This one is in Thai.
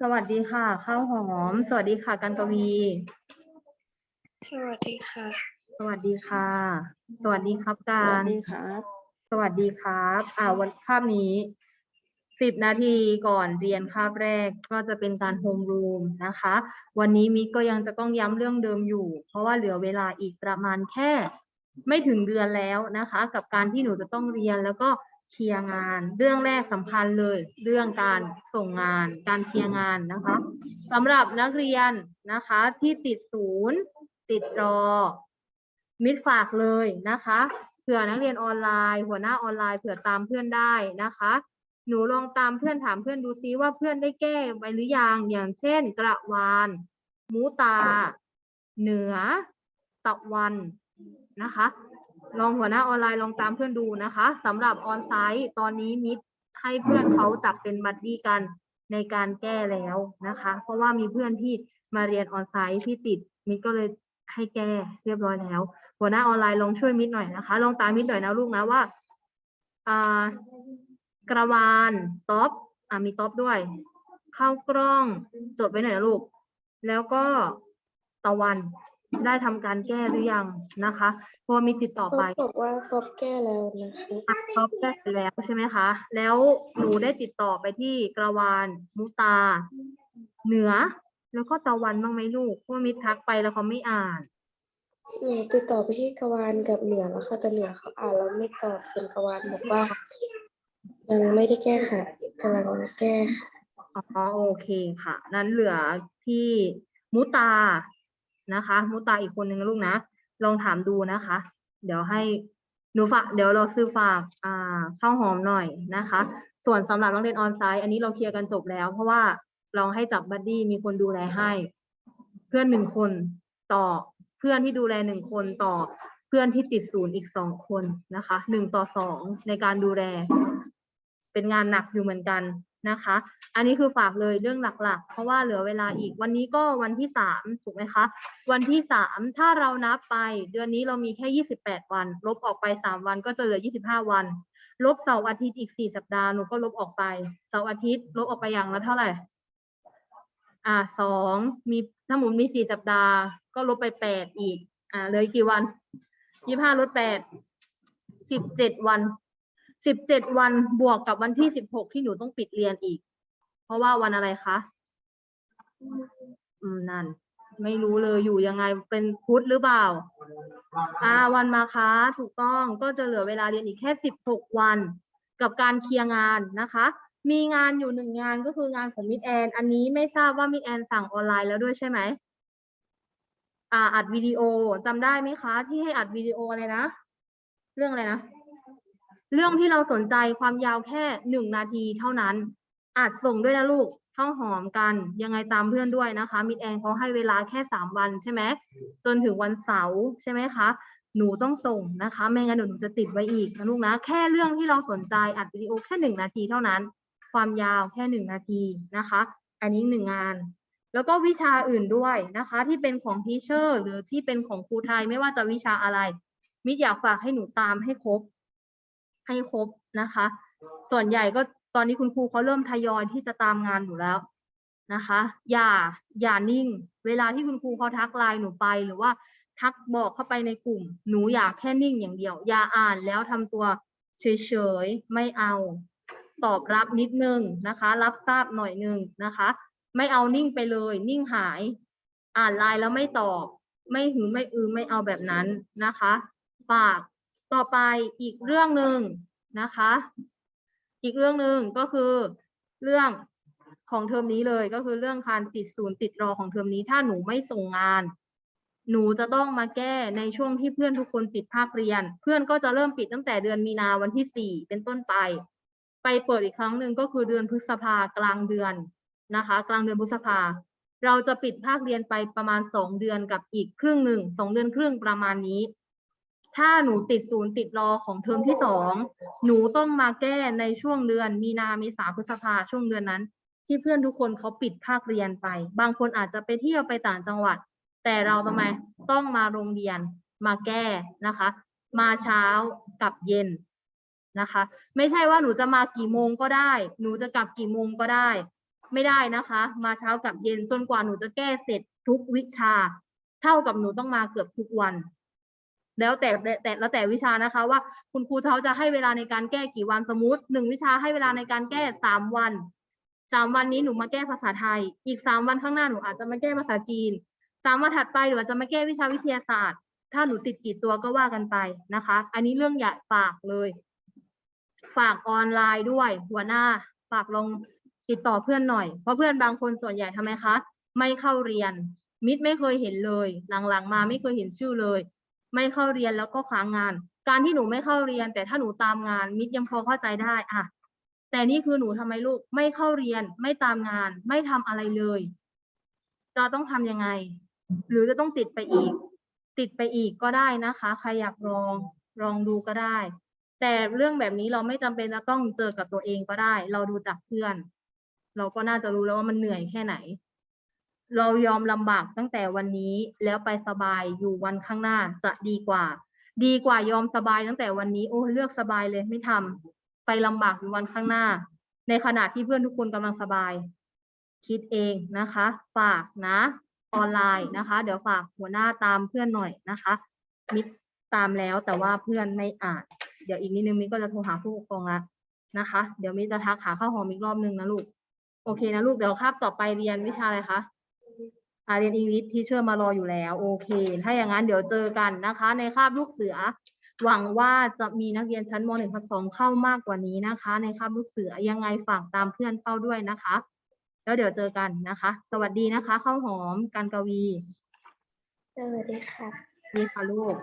สวัสดีค่ะ ข้าวหอม สวัสดีค่ะกันกวี สวัสดีค่ะ สวัสดีค่ะ สวัสดีครับสกาวัสรดีครับสวัสดีครับ อ่าวันคาบนี้สิบนาทีก่อนเรียนคาบแรกก็จะเป็นการโฮมรูมนะคะ วันนี้มิกก็ยังจะต้องย้ำเรื่องเดิมอยู่ เพราะว่าเหลือเวลาอีกประมาณแค่ ไม่ถึงเดือนแล้วนะคะ กับการที่หนูจะต้องเรียนแล้วก็ เคลียร์งาน เรื่องแรกสำคัญเลย เรื่องการส่งงาน การเคลียร์งานนะคะสำหรับนักเรียนนะคะที่ติดศูนย์ ติดรอ มิดฝากเลยนะคะเผื่อนักเรียนออนไลน์ หัวหน้าออนไลน์เผื่อตามเพื่อนได้นะคะ หนูลองตามเพื่อนถามเพื่อนดูซิว่าเพื่อนได้แก้ไปหรือยังอย่างเช่น กระวานมูตา เหนือ ตะวันนะคะ ลองหัวหน้าออนไลน์ลองตามเพื่อนดูนะคะสำหรับออนไซต์ตอนนี้มิดให้เพื่อนเขาจับเป็นบัดดี้กันในการแก้แล้วนะคะ เพราะว่ามีเพื่อนที่มาเรียนออนไซต์ที่ติดมิดก็เลยให้แก้เรียบร้อยแล้ว หัวหน้าออนไลน์ลองช่วยมิดหน่อยนะคะ ลองตามมิดหน่อยนะลูกนะว่าอ่ากระวานท็อปอ่ามีท็อปด้วย เข้ากล้องจดไว้หน่อยนะลูก แล้วก็ตะวัน ได้ทำการแก้หรือยังนะคะเพราะว่ามีติดต่อก๊ไปอฟบอกว่าก๊อฟแก้แล้วนะคะอะท็อปแก้ไปแล้วใช่ไหมคะ แล้วหนูได้ติดต่อไปที่กระวานมุตา เหนือ แล้วก็ตะวันบ้างไหมลูกเพราะว่ามิดทักไปแล้วเขาไม่อ่าน หนูติดต่อไปที่กวานกับเหนือแล้วค่ะแต่เหนือเขาอ่านแล้วไม่ตอบส่วนกวานบอกว่ายังไม่ได้แก้ค่ะกำลังแก้ค่ะอ๋อโอเคค่ะ นั้นเหลือที่มุตา นะคะ มุตาอีกคนหนึ่งลูกนะ ลองถามดูนะคะ เดี๋ยวให้หนูฝากเดี๋ยวเราซื้อฝากอ่าข้าวหอมหน่อยนะคะ ส่วนสำหรับนักเรียนออนไซต์อันนี้เราเคลียร์กันจบแล้ว เพราะว่าเราให้จับบัดดี้มีคนดูแลให้ เพื่อนหนึ่งคนต่อเพื่อนที่ดูแลหนึ่งคนต่อเพื่อนที่ติดศูนย์อีกสองคนนะคะหนึ่งต่อสองในการดูแล เป็นงานหนักอยู่เหมือนกัน นะคะ อันนี้คือฝากเลยเรื่องหลักๆ เพราะว่าเหลือเวลาอีกวันนี้ก็วันที่สามถูกไหมคะ วันที่สามถ้าเรานับไป เดือนนี้เรามีแค่ยี่สิบแปดวัน ลบออกไปสามวันก็จะเหลือยี่สิบห้าวัน ลบเสาร์อาทิตย์อีกสี่สัปดาห์หนูก็ลบออกไปเสาร์อาทิตย์ ลบออกไปอย่างละเท่าไหร่ อ่าสองมีถ้าหมุนมีสี่สัปดาห์ ก็ลบไปแปดอีก อ่าเลยกี่วันยี่ห้าลดแปดสิบเจ็ดวัน สิบเจ็ดวันบวกกับวันที่สิบหกที่หนูต้องปิดเรียนอีก เพราะว่าวันอะไรคะ อืมนั่น ไม่รู้เลยอยู่ยังไงเป็นพุธหรือเปล่า อ่า วันมาคะถูกต้องก็จะเหลือเวลาเรียนอีกแค่สิบหกวัน กับการเคลียร์งานนะคะ มีงานอยู่หนึ่งงานก็คืองานของมิดแอนอันนี้ไม่ทราบว่ามิดแอนสั่งออนไลน์แล้วด้วยใช่ไหมอ่าอัดวิดีโอจำได้ไหมคะ ที่ให้อัดวิดีโออะไรนะ เรื่องอะไรนะ เรื่องที่เราสนใจความยาวแค่หนึ่งนาทีเท่านั้น อาจส่งด้วยนะลูกข้าหอมกันยังไงตามเพื่อนด้วยนะคะมิดแอนเขาให้เวลาแค่สามวันใช่ไหมจนถึงวันเสาร์ใช่ไหมคะหนูต้องส่งนะคะไม่งั้นเดี๋ยวหนูจะติดไว้อีกนะลูกนะแค่เรื่องที่เราสนใจอัดวิดีโอแค่หนึ่งนาทีเท่านั้น ความยาวแค่หนึ่งนาทีนะคะ อันนี้หนึ่งงาน แล้วก็วิชาอื่นด้วยนะคะ ที่เป็นของทีเชอร์หรือที่เป็นของครูไทยไม่ว่าจะวิชาอะไรมิดอยากฝากให้หนูตามให้ครบ ให้ครบนะคะ ส่วนใหญ่ก็ตอนนี้คุณครูเขาเริ่มทยอยที่จะตามงานอยู่แล้วนะคะ อย่าอย่านิ่ง เวลาที่คุณครูเขาทักไลน์หนูไปหรือว่าทักบอกเข้าไปในกลุ่ม หนูอยากแค่นิ่งอย่างเดียว อย่าอ่านแล้วทำตัวเฉยๆไม่เอา ตอบรับนิดนึงนะคะ รับทราบหน่อยนึงนะคะ ไม่เอานิ่งไปเลย นิ่งหาย อ่านไลน์แล้วไม่ตอบ ไม่หือไม่อือไม่เอาแบบนั้นนะคะ ฝาก ต่อไปอีกเรื่องหนึ่งนะคะ อีกเรื่องหนึ่งก็คือเรื่องของเทอมนี้เลยก็คือเรื่องการติดศูนย์ติดรอของเทอมนี้ ถ้าหนูไม่ส่งงาน หนูจะต้องมาแก้ในช่วงที่เพื่อนทุกคนปิดภาคเรียน เพื่อนก็จะเริ่มปิดตั้งแต่เดือนมีนาวันที่สี่เป็นต้นไป ไปเปิดอีกครั้งหนึ่งก็คือเดือนพฤษภากลางเดือนนะคะ กลางเดือนพฤษภา เราจะปิดภาคเรียนไปประมาณสองเดือนกับอีกครึ่งหนึ่งสองเดือนครึ่งประมาณนี้ ถ้าหนูติดศูนย์ติดรอของเทอมที่สองหนูต้องมาแก้ในช่วงเดือน มีนาเมษาพฤษภาช่วงเดือนนั้น ที่เพื่อนทุกคนเขาปิดภาคเรียนไป บางคนอาจจะไปเที่ยวไปต่างจังหวัด แต่เราทำไมต้องมาโรงเรียนมาแก้นะคะ มาเช้ากับเย็นนะคะ ไม่ใช่ว่าหนูจะมากี่โมงก็ได้ หนูจะกลับกี่โมงก็ได้ ไม่ได้นะคะ มาเช้ากับเย็นจนกว่าหนูจะแก้เสร็จทุกวิชา เท่ากับหนูต้องมาเกือบทุกวัน แล้วแต่แต่แล้วแต่วิชานะคะว่าคุณครูเขาจะให้เวลาในการแก้กี่วันสมมติหนึ่งวิชาให้เวลาในการแก้สามวันสามวันนี้หนูมาแก้ภาษาไทย อีกสามวันข้างหน้าหนูอาจจะมาแก้ภาษาจีนสามวันถัดไปหนูอาจจะมาแก้วิชาวิทยาศาสตร์ ถ้าหนูติดกี่ตัวก็ว่ากันไปนะคะ อันนี้เรื่องใหญ่ฝากเลย ฝากออนไลน์ด้วย หัวหน้า ฝากลงติดต่อเพื่อนหน่อย เพราะเพื่อนบางคนส่วนใหญ่ทำไมคะ ไม่เข้าเรียน มิดไม่เคยเห็นเลย หลังๆ มาไม่เคยเห็นชื่อเลย ไม่เข้าเรียนแล้วก็ค้างงาน การที่หนูไม่เข้าเรียน แต่ถ้าหนูตามงาน มิดยังพอเข้าใจได้อะแต่นี่คือหนูทำไมลูกไม่เข้าเรียน ไม่ตามงาน ไม่ทำอะไรเลยจะต้องทำยังไง หรือจะต้องติดไปอีก ติดไปอีกก็ได้นะคะใครอยากลองลองดูก็ได้ แต่เรื่องแบบนี้เราไม่จำเป็นจะต้องเจอกับตัวเองก็ได้ เราดูจากเพื่อน เราก็น่าจะรู้แล้วว่ามันเหนื่อยแค่ไหน เรายอมลำบากตั้งแต่วันนี้แล้วไปสบายอยู่วันข้างหน้าจะดีกว่า ดีกว่ายอมสบายตั้งแต่วันนี้ โอ้เลือกสบายเลยไม่ทำไปลำบากอยู่วันข้างหน้า ในขณะที่เพื่อนทุกคนกำลังสบาย คิดเองนะคะ ฝากนะออนไลน์นะคะ เดี๋ยวฝากหัวหน้าตามเพื่อนหน่อยนะคะมิดตามแล้วแต่ว่าเพื่อนไม่อ่าน เดี๋ยวอีกนิดนึงมิดก็จะโทรหาผู้ปกครองละนะคะ เดี๋ยวมิดจะทักหาข้าวหอมอีกรอบนึงนะลูกโอเคนะลูกเดี๋ยวคาบต่อไปเรียนวิชาอะไรคะ อ่าเรียนอังกฤษที่เชื่อมารออยู่แล้ว โอเค ถ้าอย่างนั้นเดี๋ยวเจอกันนะคะ ในคาบลูกเสือ หวังว่าจะมีนักเรียนชั้นม .1 ทับ2เข้ามากกว่านี้นะคะ ในคาบลูกเสือยังไงฝากตามเพื่อนเข้าด้วยนะคะ แล้วเดี๋ยวเจอกันนะคะ สวัสดีนะคะ ข้าวหอมการกวี สวัสดีค่ะนี่ค่ะลูก